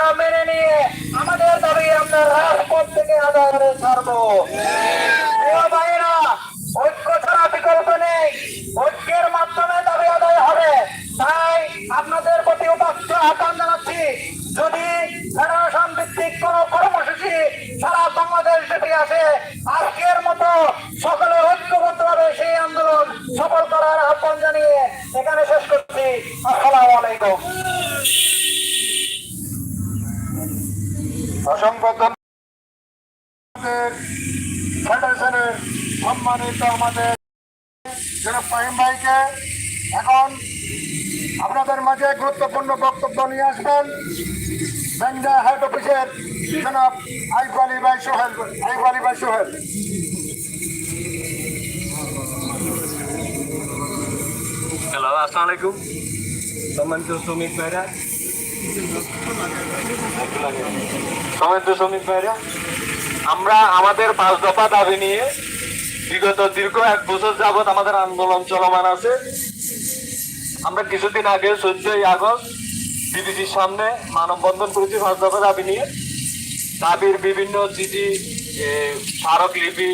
আমরা মেনে নিয়ে আমাদের দাবি আমরা রাজপথ থেকে আদায় করে প্রিয় ঐক্য ছাড়া বিকল্প নেই। ঐক্যের মাধ্যমে দাবি আদায় হবে। তাই আপনাদের প্রতি উপাত্ত আহ্বান জানাচ্ছি, যদি ফেডারেশন ভিত্তিক কোন কর্মসূচি সারা বাংলাদেশ ব্যাপী আসে, আজকের মতো সকলে ঐক্যবদ্ধভাবে সেই আন্দোলন সফল করার আহ্বান জানিয়ে এখানে শেষ করছি। আসসালামু আলাইকুম। অসংখ্য ফেডারেশনের সম্মানিত আমাদের জনাব ফাহিম ভাইকে এখন আপনাদের মাঝে গুরুত্বপূর্ণ বক্তব্য নিয়ে আসবেন। বেঙ্গা হেড অফিসের জনাব আইফ আলী ভাই সোহেল আইফ আলী ভাই সোহেল। হ্যালো আসসালামু আলাইকুম সম্মানিত শ্রমিক ভাইরা। সম্মানিত শ্রমিক ভাইরা আমরা আমাদের পাঁচ দফা দাবি নিয়ে বিগত দীর্ঘ এক বছর যাবত আমাদের আন্দোলন চলমান আছে। আমরা কিছুদিন আগে চোদ্দই আগস্ট বিবিসির সামনে মানববন্ধন করেছি পাঁচ দফা দাবি নিয়ে। দাবির বিভিন্ন চিঠি এ, স্মারকলিপি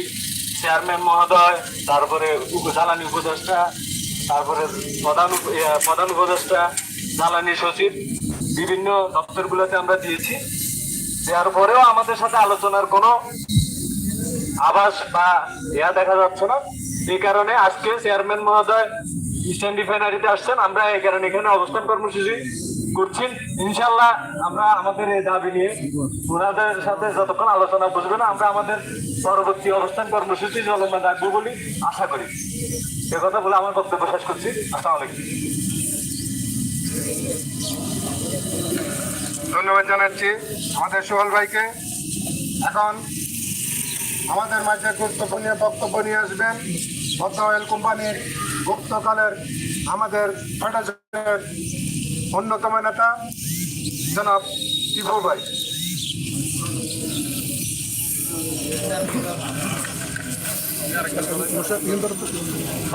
চেয়ারম্যান মহোদয় তারপরে জ্বালানি উপদেষ্টা তারপরে প্রধান প্রধান উপদেষ্টা জ্বালানি সচিব বিভিন্ন দপ্তরগুলোতে আমরা দিয়েছি। দেওয়ার পরেও আমাদের সাথে আলোচনার কোনো আভাস বা ইয়া দেখা যাচ্ছে না। এই কারণে আজকে চেয়ারম্যান মহোদয় ইস্টার্ন রিফাইনারিতে আসছেন। আমরা এই কারণে এখানে অবস্থান কর্মসূচি করছি। ইনশাল্লাহ আমরা আমাদের এই দাবি নিয়ে ওনাদের সাথে যতক্ষণ আলোচনা বুঝবে না, আমরা আমাদের পরবর্তী অবস্থান কর্মসূচি চলমান রাখব বলে আশা করি। এ কথা বলে আমার বক্তব্য শেষ করছি। আসসালামু আলাইকুম। ধন্যবাদ জানাচ্ছি আমাদের সোহেল ভাইকে। এখন আমাদের মাঝে গুরুত্বপূর্ণ বক্তব্য নিয়ে আসবেন। ভদ্র অয়েল কোম্পানির গুপ্তকালের আমাদের ফেডারেশনের অন্যতম নেতা, জনাব টিপু ভাই।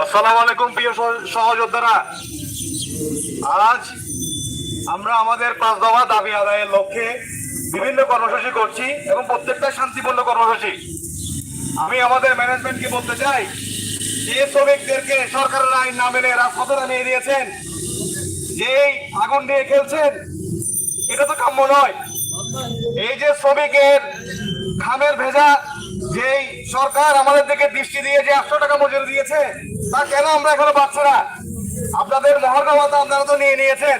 আসসালামু আলাইকুম, প্রিয় সহযোদ্ধারা। আজ আমরা আমাদের পাঁচ দফা দাবি আদায়ের লক্ষ্যে বিভিন্ন কর্মসূচি করছি এবং প্রত্যেকটা শান্তিপূর্ণ কর্মসূচি। আমি আমাদের ম্যানেজমেন্টকে বলতে চাই, যে শ্রমিকদেরকে সরকারের আইন না মেনে রাজপথে নামিয়ে দিয়েছেন, যেই আগুন দিয়ে খেলছেন, এটা তো কাম্য নয়। এই যে শ্রমিকের খামের ভেজা, যেই সরকার আমাদের দিকে দৃষ্টি দিয়ে যে একশো টাকা মজুরি দিয়েছে, তা কেন আমরা এখনও পাচ্ছি না? আপনাদের মহার্ঘ ভাতা আপনারা তো নিয়ে নিয়েছেন।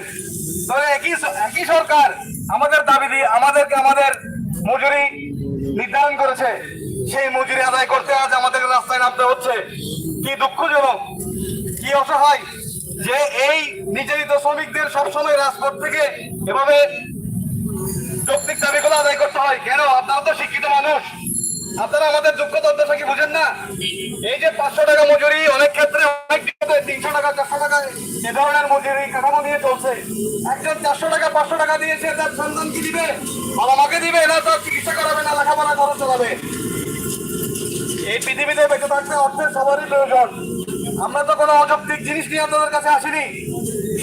একই একই সরকার আমাদের দাবি দিয়ে আমাদেরকে আমাদের মজুরি নির্ধারণ করেছে। সেই মজুরি আদায় করতে আজ আমাদের রাস্তায় নামতে হচ্ছে। কি দুঃখজনক, কি অসহায় যে এই নির্যাতিত শ্রমিকদের সবসময় রাজপথ থেকে এভাবে যৌক্তিক দাবিগুলো আদায় করতে হয়। কেন? আপনারা তো শিক্ষিত মানুষ। আপনারা আমাদের যোগ্যতা অধ্যক্ষ কি বুঝেন না? এই যে পাঁচশো টাকা মজুরি, অনেক ক্ষেত্রে অনেক তিনশো টাকা, চারশো টাকা এ ধরনের মজুরি কাঠামো নিয়ে চলছে। একজন চারশো টাকা, পাঁচশো টাকা দিয়েছে তার সন্তান কি দিবে? বাবা মাকে দিবে না, তার চিকিৎসা করাবে না, লেখাপড়া খরচ চালাবে? এই পৃথিবীতে বেঁচে থাকতে অর্থের সবারই প্রয়োজন। আমরা তো কোনো অযৌক্তিক জিনিস নিয়ে আপনাদের কাছে আসিনি।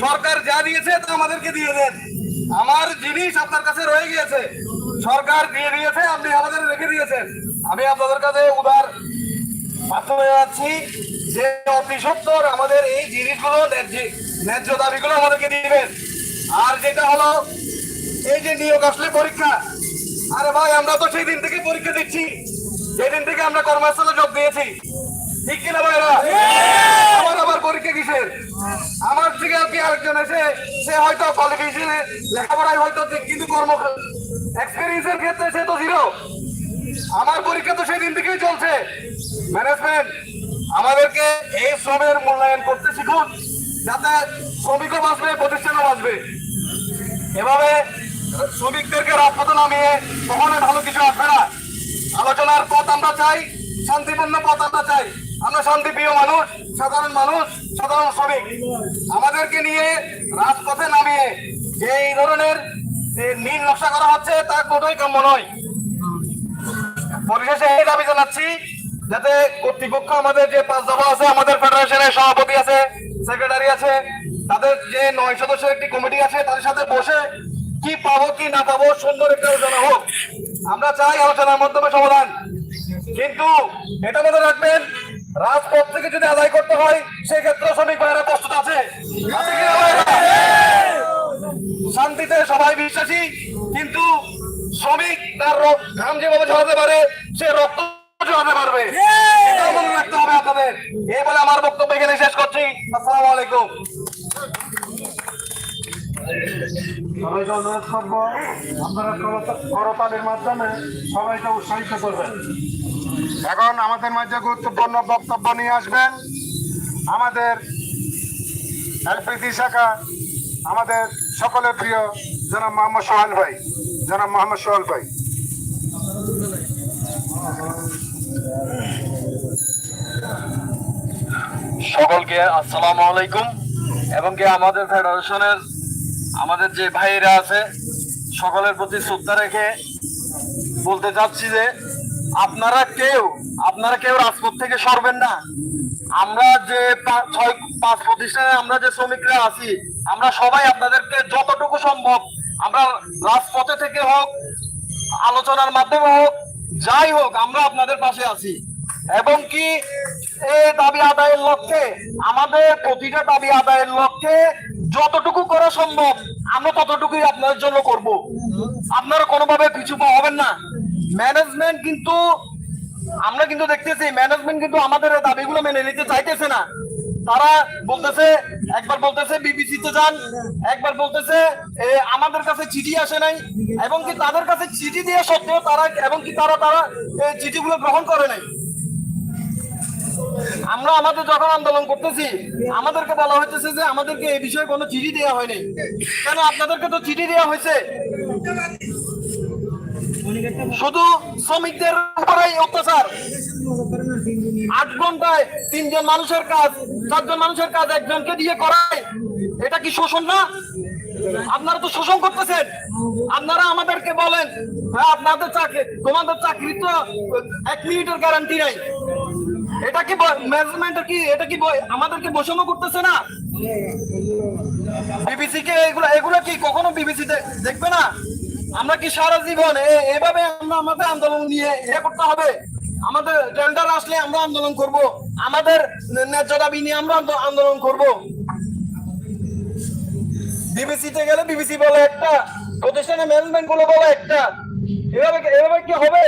সরকার যা দিয়েছে তা আমাদেরকে দিয়ে দেন। আমার জিনিস আপনার কাছে রয়ে গিয়েছে। সরকার দিয়ে দিয়েছে, আপনি আমাদের রেখে দিয়েছেন। আমি আপনাদের কাছে উদার মাধ্যমে যাচ্ছি যে অতি সত্তর আমাদের এই জিনিসগুলো ন্যায্য- দাবিগুলো আমাদেরকে দিবেন। আর যেটা হলো, এই যে নিয়োগ আসলে পরীক্ষা, আরে ভাই, আমরা তো সেই দিন থেকে পরীক্ষা দিচ্ছি। সেই দিন থেকে আমরা কর্মস্থলে যোগ দিয়েছি। ঠিক কিনা ভাইরা? আমার আবার পরীক্ষা কিসের? আমার থেকে আর কি আরেকজন এসে, সে হয়তো কোয়ালিফিকেশনে লেখাপড়ায় হয়তো কিন্তু কর্ম এক্সপিরিয়েন্সের ক্ষেত্রে সে তো জিরো আমার পরীক্ষা তো সেই দিন থেকেই চলছে। ম্যানেজমেন্ট আমাদেরকে এই শ্রমের মূল্যায়ন করতে শিখুন, যাতে শ্রমিকও বাঁচবে, প্রতিষ্ঠানও বাঁচবে। এভাবে শ্রমিকদেরকে রাজপথে নামিয়ে কখনো ভালো কিছু আসবে না। আলোচনার পথ আমরা চাই, শান্তিপূর্ণ পথ আমরা চাই। আমরা শান্তিপ্রিয় মানুষ, সাধারণ মানুষ, সাধারণ শ্রমিক। আমাদেরকে নিয়ে রাজপথে নামিয়ে যে এই ধরনের নীল নকশা করা হচ্ছে তা কোনোই কাম্য নয়। পরিশেষে এই দাবি জানাচ্ছি যাতে কর্তৃপক্ষ আমাদের যে পাঁচ দফা আছে, আমাদের ফেডারেশনের সভাপতি আছে সেক্রেটারি আছে, তাদের যে নয় সদস্যের একটি কমিটি আছে, তাদের সাথে বসে কি পাবো, কি না পাবো, সুন্দর একটা আলোচনা হোক। আমরা চাই আলোচনার মাধ্যমে সমাধান। কিন্তু এটা মনে রাখবেন, রাজপথ থেকে যদি আদায় করতে হয় সেক্ষেত্রে শ্রমিক ভাইয়েরা প্রস্তুত আছে? শান্তিতে সবাই বিশ্বাসী, কিন্তু শ্রমিক তার ঘাম যেভাবে ঝরাতে পারে সে রক্ত ঝরাতে পারবে। মনে রাখতে হবে আপনাদের। এই বলে আমার বক্তব্য এখানে শেষ করছি। আসসালামু আলাইকুম। সবাইকে অনুরোধ করব আপনারা করতা- করতালির মাধ্যমে সবাইকে উৎসাহিত করবেন এখন আমাদের মাঝে গুরুত্বপূর্ণ বক্তব্য নিয়ে আসবেন। আমাদের এলপিজি শাখা আমাদের সকলের প্রিয় জনাব মোহাম্মদ সোহেল ভাই। জনাব মোহাম্মদ সোহেল ভাই। সকলকে আসসালামু আলাইকুম। এবং কি আমাদের ফেডারেশনের আমাদের যে ভাইয়েরা আছে, সকলের প্রতি শ্রদ্ধা রেখে বলতে চাচ্ছি যে, আপনারা কেউ আপনারা কেউ রাজপথ থেকে সরবেন না। আমরা যে ছয়, পাঁচ প্রতিষ্ঠানে আমরা যে শ্রমিকরা আছি, আমরা সবাই আপনাদেরকে যতটুকু সম্ভব আমরা রাজপথে থেকে হোক, আলোচনার মাধ্যমে হোক, যাই হোক, আমরা আপনাদের পাশে আছি। এবং কি এই দাবি আদায়ের লক্ষ্যে, আমাদের প্রতিটা দাবি আদায়ের লক্ষ্যে যতটুকু করা সম্ভব, আমরা ততটুকুই আপনাদের জন্য করব। আপনারা কোনোভাবে পিছু হবেন না। ম্যানেজমেন্ট কিন্তু, আমরা কিন্তু দেখতেছি ম্যানেজমেন্ট কিন্তু আমাদের দাবিগুলো মেনে নিতে চাইতেছে না। তারা বলতেছে, একবার বলতেছে, বিবিসি তে যান, একবার বলতেছে আমাদের কাছে চিঠি আসে নাই, এবং কি তাদের কাছে চিঠি দেওয়া সত্ত্বেও তারা, এবং কি তারা তারা চিঠিগুলো গ্রহণ করে নাই। আমরা আমাদের যখন আন্দোলন করতেছি, আমাদেরকে বলা হইতেছে যে আমাদেরকে এই বিষয়ে কোনো চিঠি দেওয়া হয়নি। কেন আপনাদেরকে তো চিঠি দেওয়া হয়েছে? শুধু শ্রমিকদের উপরেই অত্যাচার। আট ঘন্টায় তিনজন মানুষের কাজ, চারজন মানুষের কাজ একজনকে দিয়ে করায়। এটা কি শোষণ না? আপনারা তো শোষণ করতেছেন। আপনারা আমাদেরকে বলেন হ্যাঁ আপনাদের চাকরি, তোমাদের চাকরি তো এক মিনিটের গ্যারান্টি নাই। এটা কি ম্যানেজমেন্ট কি, এটা কি আমাদেরকে বৈষম্য করতেছে না? বিবিসি কে এগুলো এগুলো কি কখনো বিবিসি দেখবে না? আমরা কি সারা জীবন এ- এভাবে আমরা আমাদের আন্দোলন নিয়ে ইয়ে করতে হবে? আমাদের টেন্ডার আসলে আমরা আন্দোলন করব। আমাদের ন্যায্য দাবি আমরা আন্দোলন করব। বিবিসিতে গেলে বিবিসি বলে একটা প্রতিষ্ঠানের ম্যানেজমেন্টগুলো বলে একটা। এভাবে এভাবে কি হবে?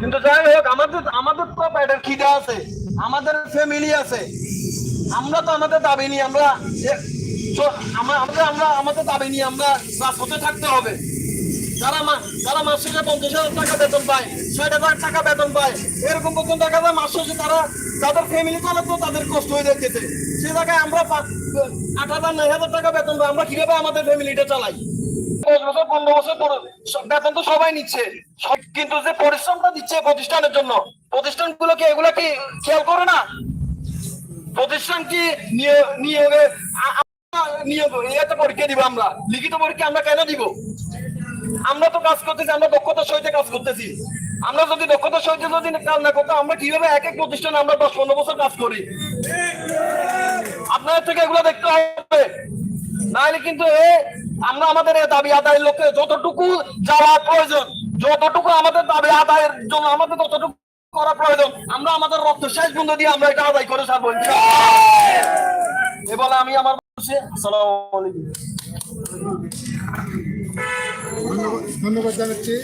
কিন্তু যাই হোক, আমাদের আমাদের তো পেটের খিদে আছে। আমাদের ফ্যামিলি আছে। আমরা তো আমাদের দাবি নিয়ে আমরা আমরা আমরা আমাদের দাবি নিয়ে আমরা রাজপথে থাকতে হবে। যারা যারা পঞ্চাশ হাজার টাকা বেতন পায় ষাট হাজার টাকা বেতন পায়, এরকম দেখা যায় মাস শেষে তারা তাদের ফ্যামিলি তাদের কষ্ট হয়ে সে জায়গায় আমরা আট হাজার, নয় হাজার টাকা বেতন পাই, আমরা কীভাবে আমাদের ফ্যামিলিটা চালাই? বেতন তো সবাই নিচ্ছে। কিন্তু যে পরিশ্রমটা দিচ্ছে প্রতিষ্ঠানের জন্য প্রতিষ্ঠানগুলো কি এগুলা কি খেয়াল করে না? প্রতিষ্ঠান কি নিয়ে- নিয়োগে নিয়োগ ইয়েতে পরীক্ষা দিব আমরা, লিখিত পরীক্ষা আমরা কেন দিব? আমরা তো কাজ করতেছি, আমরা দক্ষতার সহিত কাজ করতেছি। আমরা যদি দক্ষতার সহিত যদি কাজ না করতাম, আমরা কীভাবে এক এক প্রতিষ্ঠানে আমরা দশ পনেরো বছর কাজ করি? আপনাদের থেকে এগুলো দেখতে হবে। নাহলে কিন্তু এ, আমরা আমাদের দাবি আদায়ের লক্ষ্যে যতটুকু যাওয়া প্রয়োজন, যতটুকু আমাদের দাবি আদায়ের জন্য আমাদের ততটুকু করা প্রয়োজন, আমরা আমাদের রক্ত শেষ বন্ধ দিয়ে আমরা এটা আদায় করে ইনশাআল্লাহ। এ বলে আমি আমার আসসালামু আলাইকুম। ধন্যবাদ ধন্যবাদ জানাচ্ছি।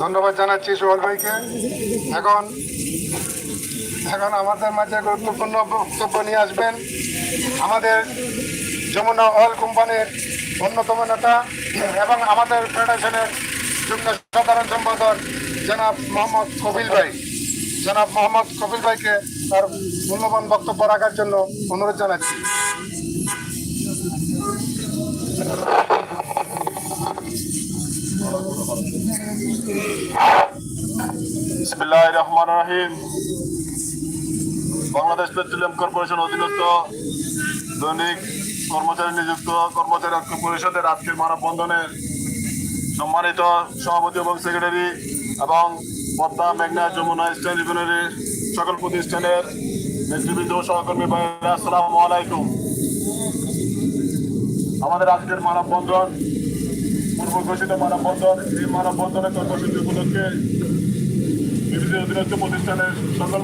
ধন্যবাদ জানাচ্ছি সোহেল ভাইকে। এখন এখন আমাদের মাঝে গুরুত্বপূর্ণ বক্তব্য নিয়ে আসবেন আমাদের যমুনা অয়েল কোম্পানির অন্যতম নেতা এবং আমাদের ফেডারেশনের যুগ্ম সাধারণ সম্পাদক জনাব মোহাম্মদ কবিল ভাই। জনাব মোহাম্মদ কপিল ভাইকে তার মূল্যবান বক্তব্য রাখার জন্য অনুরোধ জানাচ্ছি। রহমান রাহিম। বাংলাদেশ পেট্রোলিয়াম কর্পোরেশন অধীনস্থ দৈনিক কর্মচারী নিযুক্ত কর্মচারী ঐক্য পরিষদের আজকের মানববন্ধনে সম্মানিত সভাপতি এবং সেক্রেটারি এবং পদ্মা মেঘনা যমুনা স্টেন রিভিউনারি সকল প্রতিষ্ঠানের নেতৃবৃন্দ, সহকর্মী ভাইরা আসসালামু আলাইকুম। আমাদের আজকের মানববন্ধন, পূর্ব ঘোষিত মানববন্ধন, এই মানববন্ধনের কর্মসূচি উপলক্ষে বিভিন্ন অধীনস্থ প্রতিষ্ঠানের সকল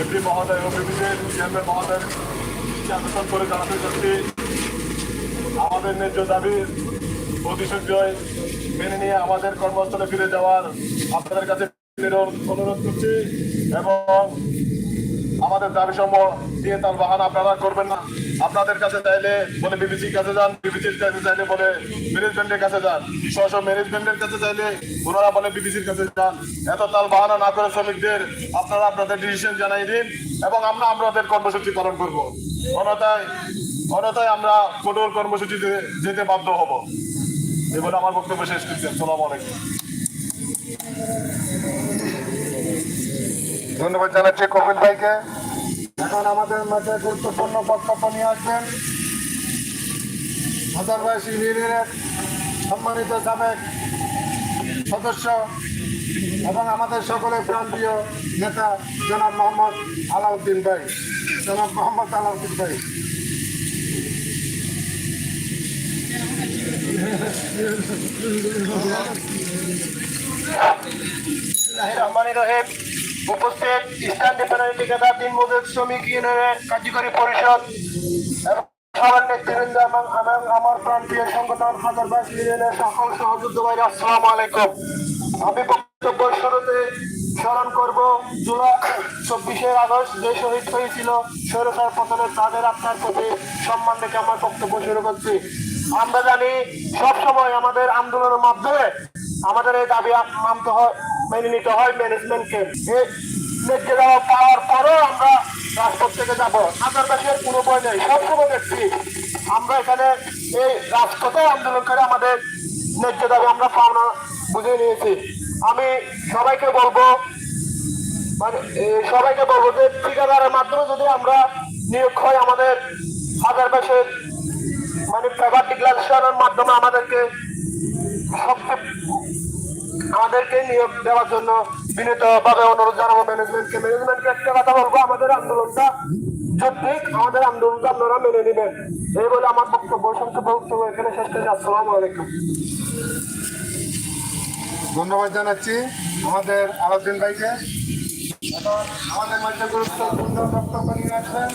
এমপি মহোদয় ও বিভিন্ন চেয়ারম্যান মহোদয়ের আকর্ষণ করে জানাতে চাচ্ছি। আমাদের ন্যায্য দাবি প্রতিশোধ মেনে নিয়ে আমাদের কর্মস্থলে ফিরে যাওয়ার আপনাদের কাছে অনুরোধ করছি এবং আমাদের দাবি সমূহ দিয়ে তার বাহানা আপনারা করবেন না। আপনাদের কাছে চাইলে বলে বিবিসির কাছে যান, বিবিসির কাছে চাইলে বলে ম্যানেজমেন্টের কাছে যান স্ব ম্যানেজমেন্টের কাছে চাইলে ওনারা বলে বিবিসির কাছে যান। এত তাল বাহানা না করে শ্রমিকদের আপনারা আপনাদের ডিসিশন জানাই দিন এবং আমরা আমাদের কর্মসূচি পালন করব। অনতায় অনতায় আমরা কঠোর কর্মসূচিতে যেতে বাধ্য হব। এবার আমার বক্তব্য শেষ করছি। আসসালামু আলাইকুম। ধন্যবাদ জানাচ্ছি কপিল ভাইকে। এখন আমাদের মাঝে গুরুত্বপূর্ণ বক্তব্য নিয়ে আসবেন। হাজারবাসী ইউনিয়নের সম্মানিত সাবেক সদস্য এবং আমাদের সকলের প্রান্তীয় নেতা জনাব মোহাম্মদ আলাউদ্দিন ভাই। জনাব মোহাম্মদ আলাউদ্দিন ভাই। উপস্থিত শ্রমিক ইউনিয়নের কার্যকরী পরিষদ সবার নেতৃবৃন্দ এবং আমার প্রান্তীয় সংগঠন হাজারবাস ইউনিয়নের সকল আসসালামু আলাইকুম। আমি বক্তব্য শুরুতে স্মরণ করব, জুলাই চব্বিশে আগস্ট যে শহীদ হয়েছিল সৌরসার পতনের তাদের আত্মার প্রতি সম্মান রেখে আমার বক্তব্য শুরু করছি। আমরা জানি সবসময় আমাদের আন্দোলনের মাধ্যমে আমাদের এই দাবি মানতে হয়, মেনে নিতে হয় ম্যানেজমেন্টকে ন্যায্য দেওয়া পাওয়ার পরেও আমরা রাজপথ থেকে যাব। আন্তর্জাতিকের কোনো বই নেই। সবসময় দেখছি আমরা এখানে এই রাজপথে আন্দোলন করে আমাদের ন্যায্য দাবি আমরা পাওনা বুঝে নিয়েছি। আমি সবাইকে বলব মানে সবাইকে বলব যে ঠিকাদারের মাধ্যমে যদি আমরা নিয়োগ হয় আমাদের হাজার মানে পেপার ডিক্লারেশনের মাধ্যমে আমাদেরকে সবচেয়ে আমাদেরকে নিয়োগ দেওয়ার জন্য বিনীতভাবে অনুরোধ জানাব ম্যানেজমেন্টকে ম্যানেজমেন্টকে একটা কথা বলব, আমাদের আন্দোলনটা যৌক্তিক আমাদের আন্দোলনটা আপনারা মেনে নেবেন। এই বলে আমার বক্তব্য সংক্ষেপ বক্তব্য এখানে শেষ করে আসসালামু আলাইকুম। ধন্যবাদ জানাচ্ছি আমাদের আলাউদ্দিন ভাইকে। এখন আমাদের মাঝে গুরুত্বপূর্ণ বক্তব্য নিয়ে আসবেন।